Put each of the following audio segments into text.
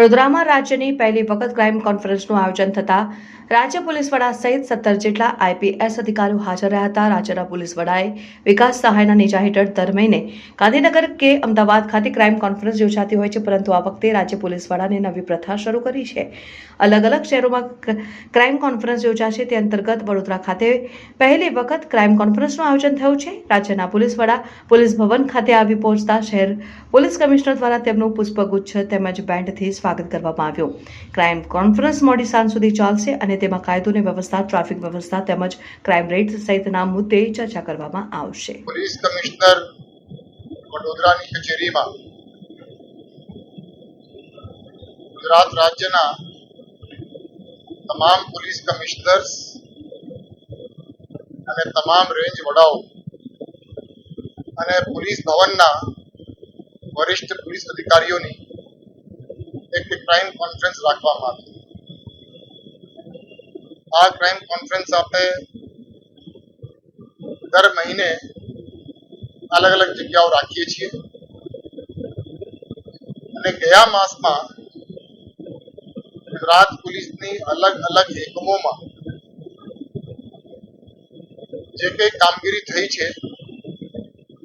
વડોદરામાં રાજ્યની પહેલી વખત ક્રાઇમ કોન્ફરન્સનું આયોજન થતાં રાજ્ય પોલીસ વડા સહિત સત્તર જેટલા આઈપીએસ અધિકારીઓ હાજર રહ્યા હતા. રાજ્યના પોલીસ વડાએ વિકાસ સહાયના નેજા હેઠળ દર મહિને ગાંધીનગર કે અમદાવાદ ખાતે ક્રાઇમ કોન્ફરન્સ યોજાતી હોય છે, પરંતુ આ વખતે રાજ્ય પોલીસ વડાને નવી પ્રથા શરૂ કરી છે. અલગ અલગ શહેરોમાં ક્રાઇમ કોન્ફરન્સ યોજાશે તે અંતર્ગત વડોદરા ખાતે પહેલી વખત ક્રાઇમ કોન્ફરન્સનું આયોજન થયું છે. રાજ્યના પોલીસ વડા પોલીસ ભવન ખાતે આવી પહોંચતા શહેર પોલીસ કમિશનર દ્વારા તેમનું પુષ્પગુચ્છ તેમજ બેન્ડથી સ્વાગત કરવામાં આવ્યું. ક્રાઇમ કોન્ફરન્સ મોડી સાંજ સુધી ચાલશે અને તેમાં કાયદો અને વ્યવસ્થા ટ્રાફિક વ્યવસ્થા તેમજ ક્રાઇમ રેટ સહિતના મુદ્દે ચર્ચા કરવામાં આવશે. પોલીસ કમિશનર વડોદરાની કચેરીમાં ગુજરાત રાજ્યના તમામ પોલીસ કમિશનર્સ અને તમામ રેન્જ વડાઓ અને પોલીસ ભવનના વરિષ્ઠ પોલીસ અધિકારીઓની એક ક્રાઇમ કોન્ફરન્સ રાખવામાં આવી. આ ક્રાઇમ કોન્ફરન્સ આપણે દર મહિને અલગ અલગ જગ્યાઓ રાખીએ છીએ. અને ગયા માસમાં ગુજરાત પોલીસની અલગ અલગ એકમોમાં જે કંઈ કામગીરી થઈ છે,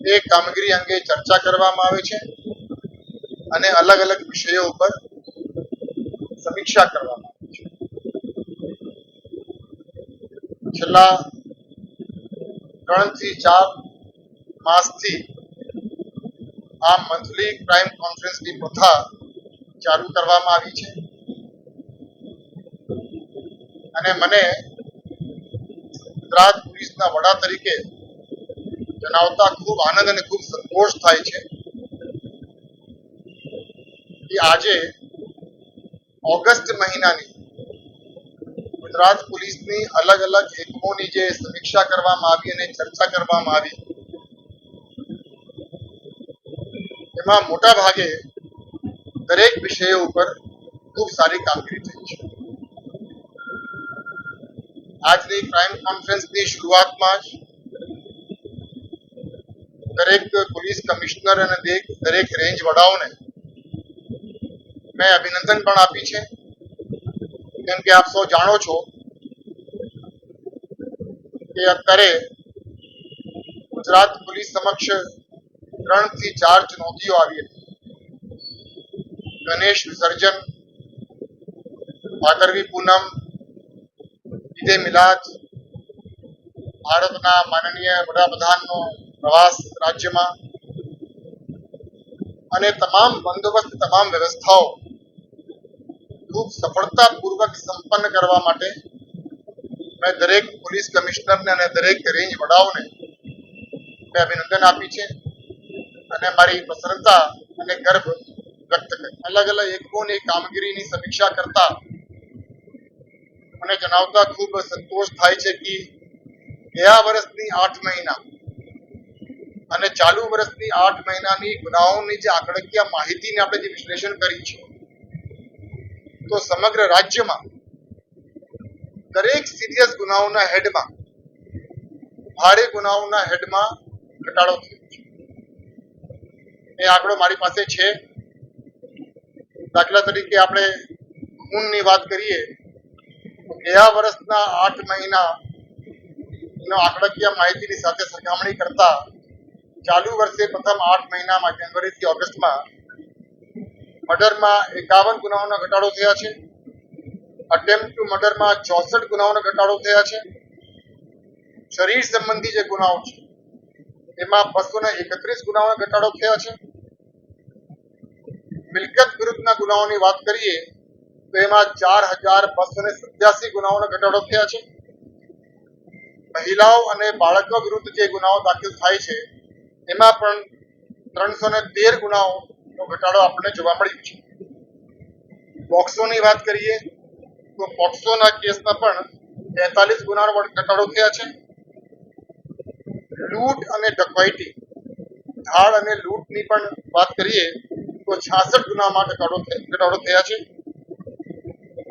એ કામગીરી અંગે ચર્ચા કરવામાં આવે છે અને અલગ અલગ વિષયો ઉપર સમીક્ષા કરવામાં આવી છે. છેલ્લા ત્રણથી ચાર માસથી આ મંથલી ક્રાઇમ કોન્ફરન્સની પ્રથા ચાલુ કરવામાં આવી છે. અને મને ગુજરાત પોલીસના વડા તરીકે જણાવતા ખૂબ આનંદ અને ખૂબ સંતોષ થાય છે આજે ઓગસ્ટ મહિનાની ગુજરાત પોલીસની અલગ અલગ એકમોની જે સમીક્ષા કરવામાં આવી અને ચર્ચા કરવામાં આવી, એમાં મોટા ભાગે દરેક વિષયો ઉપર ખૂબ સારી કામગીરી થઈ છે. આજની ક્રાઇમ કોન્ફરન્સની શરૂઆતમાં જ દરેક પોલીસ કમિશનર અને દરેક રેન્જ વડાઓને મેં અભિનંદન પણ આપી છે. કેમ કે આપ સૌ જાણો છો કે અત્યારે ગુજરાત પોલીસ સમક્ષ ત્રણથી ચાર ચુનૌતીઓ આવી હતી. ગણેશ વિસર્જન, ભાદરવી પૂનમ ઈદે મિલાદ ભારતના માનનીય વડાપ્રધાનનો પ્રવાસ રાજ્યમાં અને તમામ બંદોબસ્ત, તમામ વ્યવસ્થાઓ ખૂબ સફળતાપૂર્વક સંપન્ન કરવા માટે મેં દરેક પોલીસ કમિશનરને અને દરેક રેન્જ વડાઓને મેં અભિનંદન આપી છે અને મારી પ્રસન્નતા અને ગર્વ વ્યક્ત કરી. અલગ અલગ એકમોની કામગીરીની સમીક્ષા કરતા મને જણાવતા ખૂબ સંતોષ થાય છે કે ગયા વર્ષની આઠ મહિના અને ચાલુ વર્ષની આઠ મહિનાની ગુનાઓની જે આંકડાકીય માહિતીને આપણે જે વિશ્લેષણ કરી છે તો સમગ્ર રાજ્યમાં દરેક સિરિયસ ગુનાઓના હેડમાં, ભારે ગુનાઓના હેડમાં ઘટાડો થયો છે. એ આંકડો મારી પાસે છે. દાખલા તરીકે આપણે ખૂનની વાત કરીએ ગયા વર્ષના આઠ મહિના નો આંકડાકીય માહિતીની સાથે સરખામણી કરતા ચાલુ વર્ષે પ્રથમ આઠ મહિનામાં, જાન્યુઆરીથી ઓગસ્ટમાં મર્ડરમાં એકાવન ગુનાઓના ઘટાડો થયા છે. અટેમ્પ ટુ મર્ડરમાં ચોસઠ ગુનાઓના ઘટાડો થયા છે. શરીર સંબંધી જે ગુનાઓ છે, એમાં બસો ને એકત્રીસ ગુનાઓના ઘટાડો થયા છે. મિલકત વિરુદ્ધના ગુનાઓની વાત કરીએ, તો એમાં ચાર હજાર બસો ને સત્યાસી ગુનાઓના ઘટાડો થયા છે. મહિલાઓ અને બાળકો વિરુદ્ધ જે ગુનાઓ દાખલ થાય છે, એમાં પણ ત્રણસો ને તેર ગુનાઓનો ઘટાડો આપણને જોવા મળ્યો છે. પોક્સોની વાત કરીએ, તો પોક્સોના કેસમાં પણ બેતાલીસ ગુનાનો ઘટાડો થયા છે. લૂંટ અને ડકવાઈટી ધાડ અને લૂંટની પણ વાત કરીએ, તો છાસઠ ગુનામાં ઘટાડો ઘટાડો થયા છે.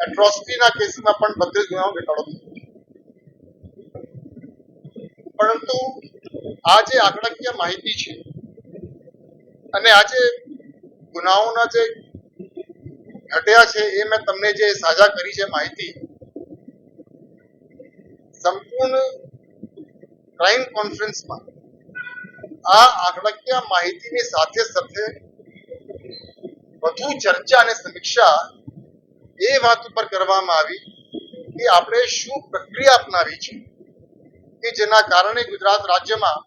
એટ્રોસિટીના કેસમાં પણ બત્રીસ ગુનાનો ઘટાડો થયો પરંતુ આ જે આંકડાકીય માહિતી છે, અને આ જે ગુનાઓના જે ઘટ્યા છે એ મેં તમને જે સાજા કરી છે માહિતી, સંપૂર્ણ ક્રાઇમ કોન્ફરન્સમાં આ આંકડાકીય માહિતીની સાથે સાથે વધુ ચર્ચા અને સમીક્ષા એ વાત ઉપર કરવામાં આવી કે આપણે શું પ્રક્રિયા અપનાવી છે કે જેના કારણે ગુજરાત રાજ્યમાં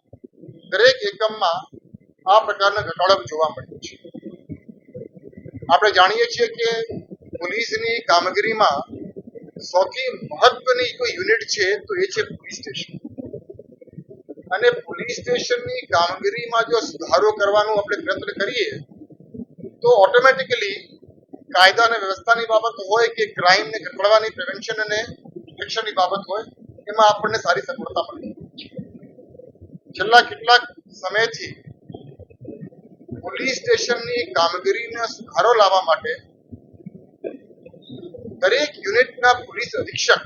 દરેક એકમમાં આ પ્રકારનો ઘટાડો જોવા મળ્યો છે. આપણે જાણીએ છીએ કે પોલીસની કામગીરીમાં સૌથી મહત્વની કોઈ યુનિટ છે તો એ છે પોલીસ સ્ટેશન. અને પોલીસ સ્ટેશનની કામગીરીમાં જો સુધારો કરવાનો આપણે પ્રયત્ન કરીએ, તો ઓટોમેટિકલી કાયદા અને વ્યવસ્થાની બાબત હોય કે ક્રાઇમને ઘટાડવાની, પ્રિવેન્શન અને પ્રોટેક્શનની બાબત હોય, એમાં આપણને સારી સફળતા મળી. છેલ્લા કેટલાક સમયથી પોલીસ સ્ટેશનની કામગીરીને સુધારો લાવવા માટે દરેક યુનિટના પોલીસ અધિક્ષક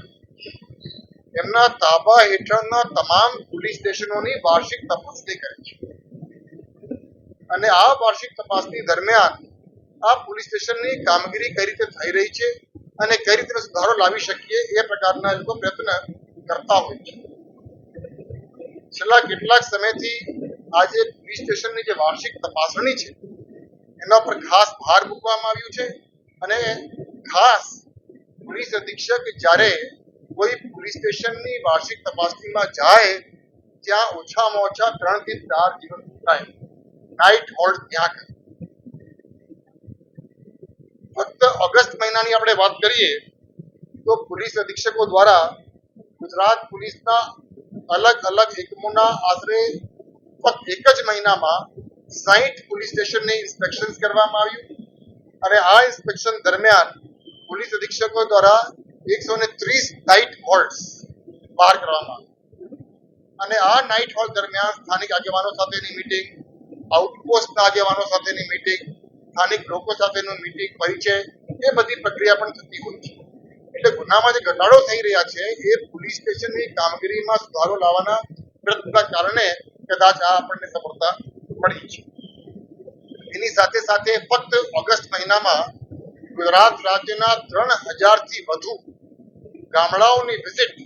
એમના તાબા હેઠળના તમામ પોલીસ સ્ટેશનોની વાર્ષિક તપાસણી કરે છે. અને આ વાર્ષિક તપાસણી દરમિયાન આ પોલીસ સ્ટેશનની કામગીરી કઈ રીતે થઈ રહી છે અને કઈ રીતે સુધારો લાવી શકીએ એ પ્રકારના લોકો પ્રયત્ન કરતા હોય છે. છેલ્લા કેટલાક સમયથી આજે પોલીસ સ્ટેશનની જે વાર્ષિક તપાસણી છે, એના પર ખાસ ભાર મૂકવામાં આવ્યું છે અને ખાસ પોલીસ અધિક્ષક જ્યારે કોઈ પોલીસ સ્ટેશનની વાર્ષિક તપાસણીમાં જાય, ત્યાં ઓછામાં ઓછા ત્રણથી ચાર દિવસ થાય. નાઇટ હોલ્ડ ત્યાં કરે. ફક્ત ઓગસ્ટ મહિનાની આપણે વાત કરીએ, તો પોલીસ અધિક્ષકો દ્વારા ગુજરાત પોલીસના અલગ અલગ એકમોના આશરે ફક્ત એક જ મહિનામાં સાહીઠ પોલીસ સ્ટેશનની ઇન્સ્પેક્શન કરવામાં આવ્યું. અને આ ઇન્સ્પેક્શન દરમિયાન પોલીસ અધિક્ષકો દ્વારા એકસો ને ત્રીસ નાઇટ હોલ્ટ બહાર કરવામાં અને આ નાઇટ હોલ્ટ દરમિયાન સ્થાનિક આગેવાનો સાથેની મીટિંગ આઉટપોસ્ટના આગેવાનો સાથેની મીટિંગ સ્થાનિક લોકો સાથેનું મીટિંગ પરિચય એ બધી પ્રક્રિયા પણ થતી હોય છે. એટલે ગુનામાં જે ઘટાડો થઈ રહ્યા છે એ પોલીસ સ્ટેશનની કામગીરીમાં સુધારો લાવવાના પ્રયત્નના કારણે કદાચ આ આપણને સફળતા મળી છે. એની સાથે સાથે ફક્ત ઓગસ્ટ મહિનામાં ગુજરાત રાજ્યના ત્રણ હજારથી વધુ ગામડાઓની વિઝિટ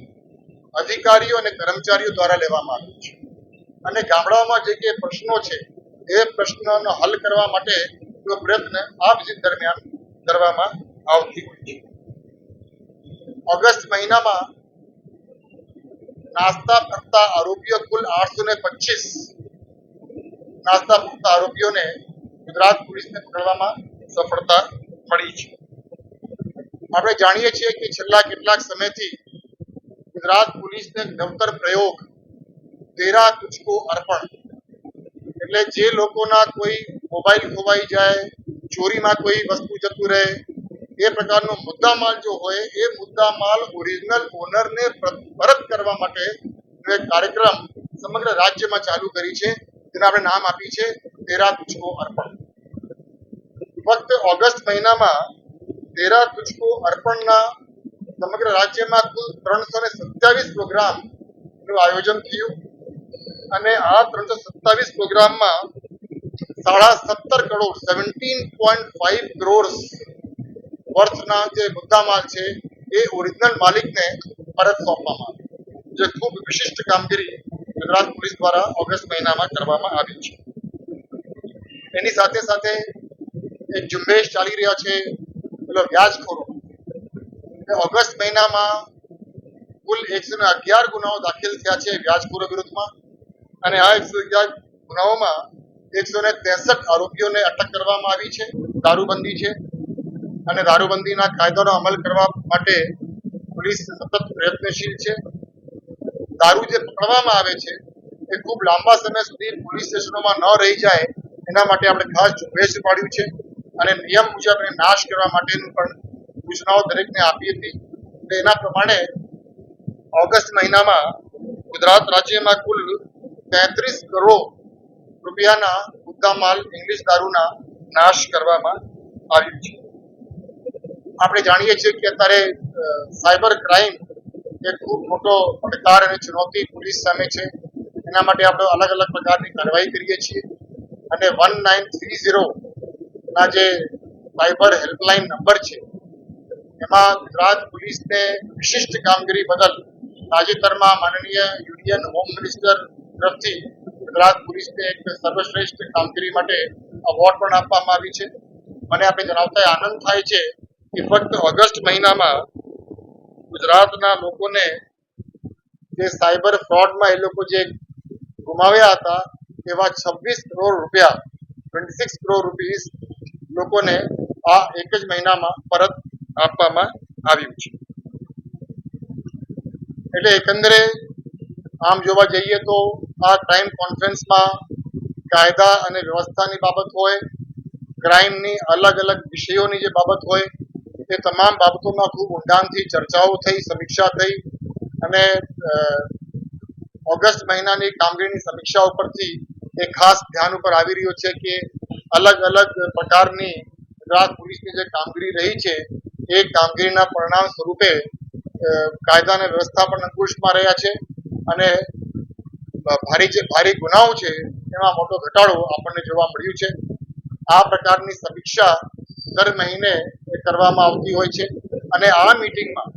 અધિકારીઓ અને કર્મચારીઓ દ્વારા લેવામાં આવી છે. અને ગામડાઓમાં જે કે પ્રશ્નો છે, એ પ્રશ્નોનો હલ કરવા માટે પ્રયત્ન આ વિઝિટ દરમિયાન કરવામાં આવતી હોય છે. ઓગસ્ટ મહિનામાં નાસ્તા ફરતા આરોપીઓ કુલ આઠસો ને પચીસ નાસ્તા ફરતા આરોપીઓને ગુજરાત પોલીસને પકડવામાં સફળતા મળી છે। આપણે જાણીએ છીએ કે છેલ્લા કેટલાક સમયથી ગુજરાત પોલીસને નવતર પ્રયોગ, તેરા તુચકો અર્પણ, એટલે જે લોકોના કોઈ મોબાઈલ ખોવાઈ જાય, ચોરીમાં કોઈ વસ્તુ જતું રહે એ પ્રકારનો મુદ્દામાલ જો હોય, એ મુદ્દામાલ ઓરિજિનલ ઓનરને પરત કરવા માટે એક કાર્યક્રમ સમગ્ર રાજ્યમાં ચાલુ કરી છે. જેને આપણે નામ આપી છે, તેરા તુચકો અર્પણ. ફક્ત ઓગસ્ટ મહિનામાં તેરા તુચકો અર્પણના સમગ્ર રાજ્યમાં કુલ ત્રણસો ને સત્યાવીસ પ્રોગ્રામનું આયોજન થયું. અને આ ત્રણસો સત્તાવીસ પ્રોગ્રામમાં સાડા સત્તર crore seventeen point five crore વર્થના જે મુદ્દામાલ છે એ ઓરિજિનલ માલિકને પરત સોંપવામાં આવ્યો જે ખૂબ વિશિષ્ટ કામગીરી ગુજરાત પોલીસ દ્વારા ઓગસ્ટ મહિનામાં કરવામાં આવી છે. એની સાથે સાથે એક ઝુંબેશ ચાલી રહ્યા છે પેલો વ્યાજખોરો. ઓગસ્ટ મહિનામાં કુલ એકસો ને અગિયાર ગુનાઓ દાખલ થયા છે વ્યાજખોરો વિરુદ્ધમાં અને આ એકસો અગિયાર ગુનાઓમાં એકસો ને ત્રેસઠ આરોપીઓને અટક કરવામાં આવી છે, દારૂબંધી છે. અને દારૂબંધીના કાયદાનો અમલ કરવા માટે પોલીસ સતત પ્રયત્નશીલ છે. દારૂ જે પકડવામાં આવે છે, એ ખૂબ લાંબા સમય સુધી પોલીસ સ્ટેશનોમાં ન રહી જાય, એના માટે આપણે ખાસ ઝુંબેશ પાડ્યું છે અને નિયમ મુજબ એને નાશ કરવા માટેનું પણ સૂચનાઓ દરેકને આપી હતી. એટલે એના પ્રમાણે ઓગસ્ટ મહિનામાં ગુજરાત રાજ્યમાં કુલ તેત્રીસ કરોડ રૂપિયાના મુદ્દામાલ ઇંગ્લિશ દારૂના નાશ કરવામાં આવ્યું છે. આપણે જાણીએ છીએ કે અત્યારે સાયબર ક્રાઇમ એ ખૂબ મોટો પડકાર અને ચુનૌતી પોલીસ સામે છે. એના માટે આપણે અલગ અલગ પ્રકારની કાર્યવાહી કરીએ છીએ. અને વન નાઇન થ્રી ઝીરો ના જે સાયબર હેલ્પલાઇન નંબર છે, એમાં ગુજરાત પોલીસને વિશિષ્ટ કામગીરી બદલ તાજેતરમાં માનનીય યુનિયન હોમ મિનિસ્ટર તરફથી ગુજરાત પોલીસને એક સર્વશ્રેષ્ઠ કામગીરી માટે અવોર્ડ પણ આપવામાં આવી છે. મને આપણે જણાવતા આનંદ થાય છે કે ફક્ત ઓગસ્ટ મહિનામાં ગુજરાતના લોકોને જે સાયબર ફ્રોડમાં એ લોકો જે ગુમાવ્યા હતા, એવા છવ્વીસ કરોડ રૂપિયા ટ્વેન્ટી સિક્સ કરોડ રૂપીસ લોકોને આ એક જ મહિનામાં પરત આપવામાં આવ્યું છે. એટલે એકંદરે આમ જોવા જઈએ તો આ ક્રાઇમ કોન્ફરન્સમાં કાયદા અને વ્યવસ્થાની બાબત હોય ક્રાઇમની અલગ અલગ વિષયોની જે બાબત હોય એ તમામ બાબતોમાં ખૂબ ઊંડાણથી ચર્ચાઓ થઈ, સમીક્ષા થઈ અને ઓગસ્ટ મહિનાની કામગીરીની સમીક્ષા ઉપરથી એ ખાસ ધ્યાન ઉપર આવી રહ્યો છે કે અલગ અલગ પ્રકારની ગુજરાત પોલીસની જે કામગીરી રહી છે, એ કામગીરીના પરિણામ સ્વરૂપે કાયદા અને વ્યવસ્થા પણ અંકુશમાં રહ્યા છે અને ભારી જે, ભારે ગુનાઓ છે, એમાં મોટો ઘટાડો આપણને જોવા મળ્યું છે. આ પ્રકારની સમીક્ષા દર મહિને કરવામાં આવતી હોય છે. અને આ મીટિંગમાં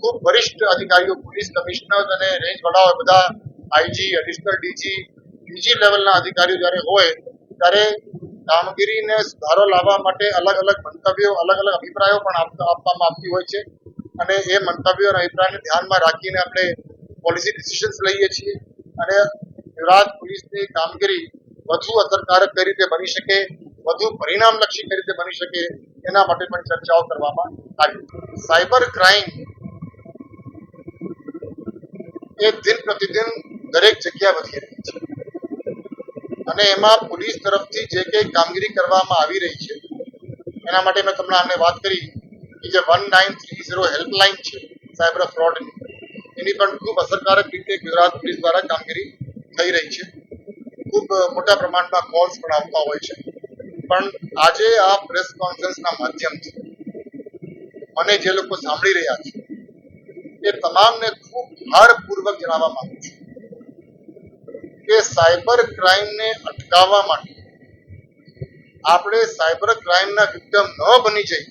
ખૂબ વરિષ્ઠ અધિકારીઓ, પોલીસ કમિશનર અને રેન્જ વડાઓ બધા આઈજી એડિશનલ ડીજી ડીજી લેવલના અધિકારીઓ જ્યારે હોય, ત્યારે કામગીરીને સુધારો લાવવા માટે અલગ અલગ મંતવ્યો, અલગ અલગ અભિપ્રાયો પણ આપવામાં આવતી હોય છે. અને એ મંતવ્યો અને અભિપ્રાયને ધ્યાનમાં રાખીને આપણે પોલિસી ડિસિઝન્સ લઈએ છીએ. અને ગુજરાત પોલીસની કામગીરી વધુ અસરકારક કઈ રીતે બની શકે, વધુ પરિણામલક્ષી કઈ રીતે બની શકે એના માટે પણ ચર્ચાઓ કરવામાં આવી. સાયબર ક્રાઇમ એ દિન પ્રતિદિન દરેક જગ્યા વધી રહી છે. અને એમાં પોલીસ તરફથી જે કંઈ કામગીરી કરવામાં આવી રહી છે, એના માટે મેં તમને આમને વાત કરી કે જે one nine three zero helpline છે સાયબર ફ્રોડની, એની પણ ખૂબ અસરકારક રીતે ગુજરાત પોલીસ દ્વારા કામગીરી થઈ રહી છે. ખૂબ મોટા પ્રમાણમાં કોલ્સ પણ આવતા હોય છે. પણ આજે આ પ્રેસ કોન્ફરન્સના માધ્યમથી મને જે લોકો સાંભળી રહ્યા છે, એ તમામને ખૂબ ભારપૂર્વક જણાવવા માંગુ છું કે સાયબર ક્રાઇમને અટકાવવા માટે આપણે સાયબર ક્રાઇમના વિક્ટમ ન બની જઈએ.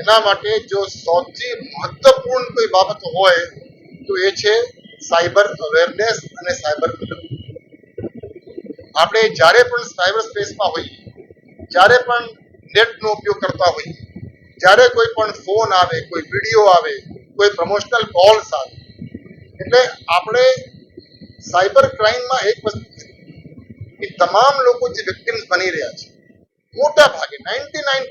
એના માટે જો સૌથી મહત્વપૂર્ણ કોઈ બાબત હોય, તો એ છે સાયબર અવેરનેસ અને સાયબર આપણે જ્યારે પણ સાયબર સ્પેસમાં હોઈએ જ્યારે પણ નેટનો ઉપયોગ કરતા હોઈએ જ્યારે કોઈ પણ ફોન આવે, કોઈ વીડિયો આવે, કોઈ પ્રમોશનલ કોલ્સ આવે, એટલે આપણે સાયબર ક્રાઇમમાં એક વસ્તુ કે તમામ લોકો જે વિક્ટિમ્સ બની રહ્યા છે, મોટા ભાગે નાઇન્ટી નાઇન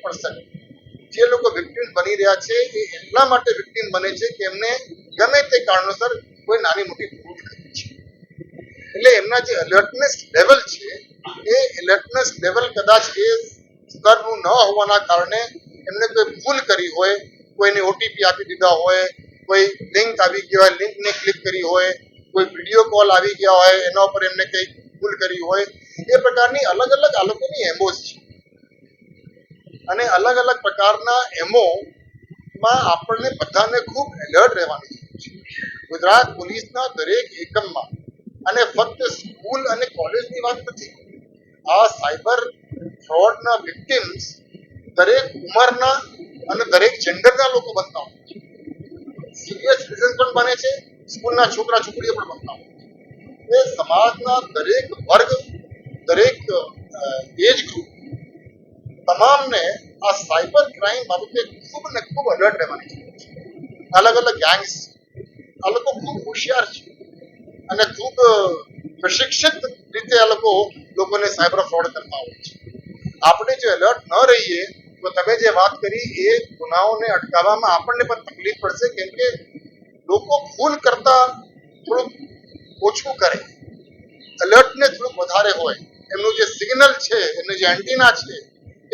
જે લોકો વિક્ટિમ્સ બની રહ્યા છે, એ એટલા માટે વિક્ટિમ બને છે કે એમને ગમે તે કારણોસર કોઈ નાની મોટી ભૂલ કરી છે. એટલે એમના જે અલર્ટનેસ લેવલ છે એ એલર્ટનેસ લેવલ કદાચ એ સ્તરનું ન હોવાના કારણે એમને કોઈ ભૂલ કરી હોય, કોઈને ઓટીપી આપી દીધા હોય, કોઈ લિંક આવી ગઈ હોય લિંકને ક્લિક કરી હોય, કોઈ વીડિયો કોલ આવી ગયા હોય, એના ઉપર એમને કંઈક ભૂલ કરી હોય, એ પ્રકારની અલગ અલગ આ લોકોની એમોસ છે. અને અલગ અલગ પ્રકારના એમો માં આપણને બધાને ખૂબ એલર્ટ રહેવાની છે. ગુજરાત પોલીસના દરેક એકમમાં અને ફક્ત સ્કૂલ અને કોલેજની વાત નથી આ સાયબર ફ્રોડના વિક્ટિમ્સ દરેક ઉંમરના અને દરેક જેન્ડરના લોકો બનતા હોય છે. સિનિયર સિટીઝન પણ બને છે, સ્કૂલના છોકરા છોકરીઓ પણ બનતા હોય છે. એ સમાજના દરેક વર્ગ, દરેક એજ ગ્રુપ તમામને આ સાયબર ક્રાઇમ બાબતે ખૂબ ને ખૂબ અલર્ટ રહેવાની જરૂર છે. અલગ અલગ ગેંગ્સ આ લોકો ખૂબ હોશિયાર છે. અને ખૂબ પ્રશિક્ષિત રીતે આ લોકો લોકોને સાયબર ફ્રોડ કરતા હોય છે. આપણે જો એલર્ટ ન રહીએ, તો તમે જે વાત કરી એ ગુનાઓને અટકાવવામાં આપણને પણ તકલીફ પડશે, કેમ કે લોકો ભૂલ કરતા થોડુંક ઓછું કરે. એલર્ટને થોડુંક વધારે હોય. એમનું જે સિગ્નલ છે, એમનું જે એન્ટીના છે,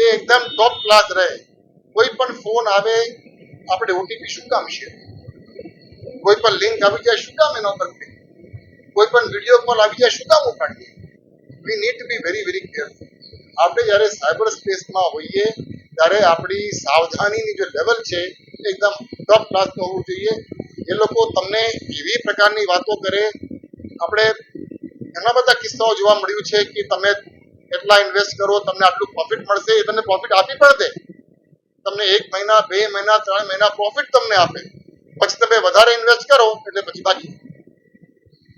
એ એકદમ ટોપ ક્લાસ રહે. કોઈ પણ ફોન આવે, આપણે ઓટીપી શું કામ છે? કોઈ પણ લિંક આવી જાય, શું કામ એના ઉપર click? કોઈ પણ વીડિયો કોલ આવી જાય, શું કામ ઉપાડીએ? We need to be very very careful આપણે જ્યારે સાયબર સ્પેસમાં હોઈએ, ત્યારે આપણી સાવધાનીની જે લેવલ છે એકદમ ટોપ ક્લાસનું હોવું જોઈએ. એ લોકો તમને એવી પ્રકારની વાતો કરે. આપણે ઘણા બધા કિસ્સાઓ જોવા મળ્યું છે કે તમે એટલા ઇન્વેસ્ટ કરો, તમને આટલું પ્રોફિટ મળશે, એ તમને પ્રોફિટ આપી પણ દે. તમને એક મહિના, બે મહિના, ત્રણ મહિના પ્રોફિટ તમને આપે. પછી તમે વધારે ઇન્વેસ્ટ કરો, એટલે પછી બાકી.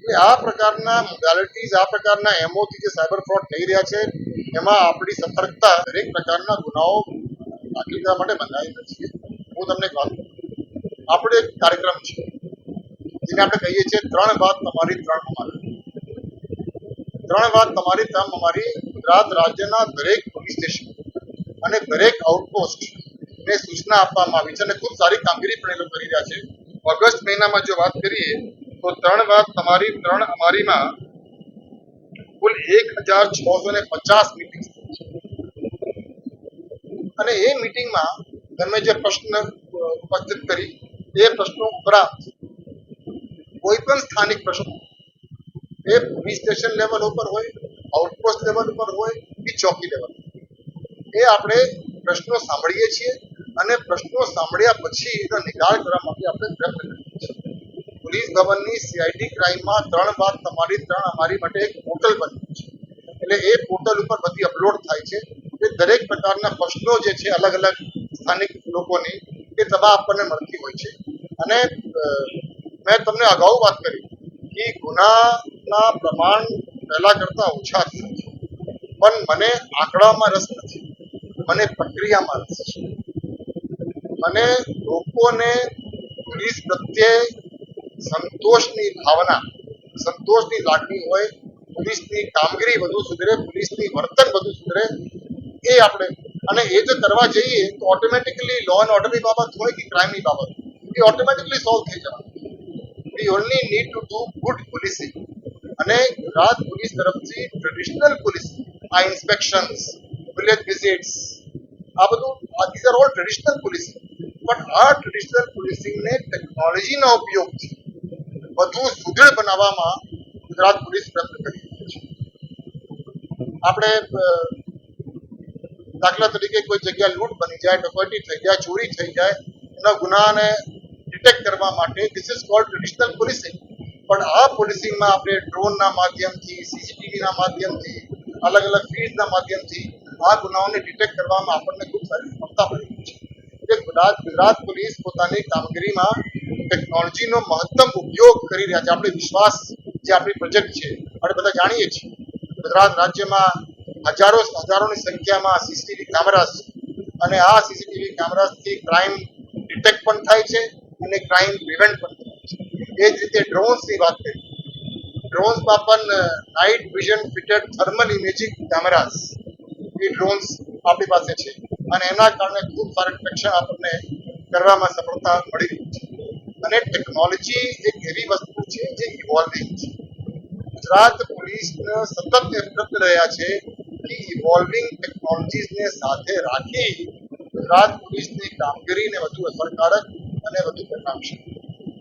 એટલે આ પ્રકારના મોડાલિટીઝ આ પ્રકારના એમઓથી જે સાયબર ફ્રોડ થઈ રહ્યા છે, એમાં આપણી સતર્કતા દરેક પ્રકારના ગુનાઓ દાખલ માટે બંધાયેલા છીએ. હું તમને વાત કરું. એક કાર્યક્રમ છે. જેને આપણે કહીએ છીએ ત્રણ વાત તમારી ત્રણ અમારી. ત્રણ વાત તમારી ત્રણ અમારી ગુજરાત રાજ્યના દરેક પોલીસ સ્ટેશન અને દરેક આઉટપોસ્ટ ને સૂચના આપવામાં આવી છે અને ખૂબ સારી કામગીરી પણ એ લોકો કરી રહ્યા છે. ઓગસ્ટ મહિનામાં જો વાત કરીએ તો ત્રણ વાર તમારી, ત્રણ અમારીમાં કુલ એક હજાર છસો ને પચાસ મિટિંગ અને એ મિટિંગમાં તમે જે પ્રશ્ન ઉપસ્થિત કરી, એ પ્રશ્નો ઉપરાંત કોઈ પણ સ્થાનિક પ્રશ્નો, એ પોલીસ સ્ટેશન લેવલ ઉપર હોય આઉટપોસ્ટ લેવલ ઉપર હોય, કે ચોકી લેવલ એ આપણે પ્રશ્નો સાંભળીએ છીએ અને પ્રશ્નો સાંભળ્યા પછી એનો નિકાલ કરવા માટે આપણે પ્રયત્ન કરીએ પોલીસ ભવનની સીઆઈડી ક્રાઇમમાં ત્રણ વાત તમારી, ત્રણ અમારી માટે એક પોર્ટલ બન્યું છે. એટલે એ પોર્ટલ ઉપર બધી અપલોડ થાય છે. એ દરેક પ્રકારના પ્રશ્નો જે છે અલગ અલગ સ્થાનિક લોકોની, એ તમામ આપણને મળતી હોય છે. અને મેં તમને અગાઉ વાત કરી કે ગુનાના પ્રમાણ પહેલા કરતા ઓછા થયા છે. પણ મને આંકડામાં રસ નથી. મને પ્રક્રિયામાં રસ છે. મને લોકોને પોલીસ પ્રત્યે સંતોષની ભાવના, સંતોષની લાગણી હોય, પોલીસની કામગીરી વધુ સુધરે, પોલીસની વર્તન વધુ સુધરે, એ આપણે, અને એ જો કરવા જઈએ તો ઓટોમેટિકલી લો એન્ડ ઓર્ડરની બાબત હોય કે ક્રાઇમની બાબત એ ઓટોમેટિકલી સોલ્વ થઈ જવાનું. We only need to do good policing અને ગુજરાત પોલીસ તરફથી ટ્રેડિશનલ પોલીસ આ ઇન્સ્પેક્શન્સ વિલેજ વિઝિટ્સ આ બધું આર ઓલ ટ્રેડિશનલ પોલીસિંગ પણ આ ટ્રેડિશનલ પોલીસિંગને ટેકનોલોજીના ઉપયોગથી વધુ સુદૃઢ બનાવવામાં ગુજરાત પોલીસ પ્રયત્ન કરી રહી છે. આપણે દાખલા તરીકે કોઈ જગ્યા લૂંટ બની જાય ડકોટી થઈ જાય, ચોરી થઈ જાય, એના ગુનાને ડિટેક્ટ કરવા માટે this is called traditional policing પણ આ પોલીસિંગમાં આપણે ડ્રોનના માધ્યમથી સીસીટીવીના માધ્યમથી અલગ અલગ ફીડના માધ્યમથી આ ગુનાઓને ડિટેક્ટ કરવામાં આપણને ખૂબ સારી ક્ષમતા મળી છે. એટલે ગુજરાત ગુજરાત પોલીસ પોતાની કામગીરીમાં ટેકનોલોજીનો મહત્તમ ઉપયોગ કરી રહ્યા છે. આપણે વિશ્વાસ જે આપણી પ્રોજેક્ટ છે, આપણે બધા જાણીએ છીએ. ગુજરાત રાજ્યમાં હજારો, હજારોની સંખ્યામાં સીસીટીવી કેમેરાસ અને આ સીસીટીવી કેમેરાસથી ક્રાઇમ ડિટેક્ટ પણ થાય છે અને ક્રાઇમ પ્રિવેન્ટ પણ થાય છે. એ જ રીતે ડ્રોન્સની વાત કરીએ. ડ્રોન્સમાં પણ night vision fitted thermal imaging cameras એ ડ્રોન્સ આપણી પાસે છે. અને એના કારણે ખૂબ સારું ડિટેક્શન આપણને કરવામાં સફળતા મળી રહી છે. અને ટેકનોલોજી એક એવી વસ્તુ છે જે ઇવોલ્વિંગ છે. ગુજરાત પોલીસ સતત પ્રયત્ન રહ્યા છે કે ઇવોલ્વિંગ ટેકનોલોજીસને સાથે રાખી ગુજરાત પોલીસની કામગીરીને વધુ અસરકારક અને વધુ પરિણામશીલ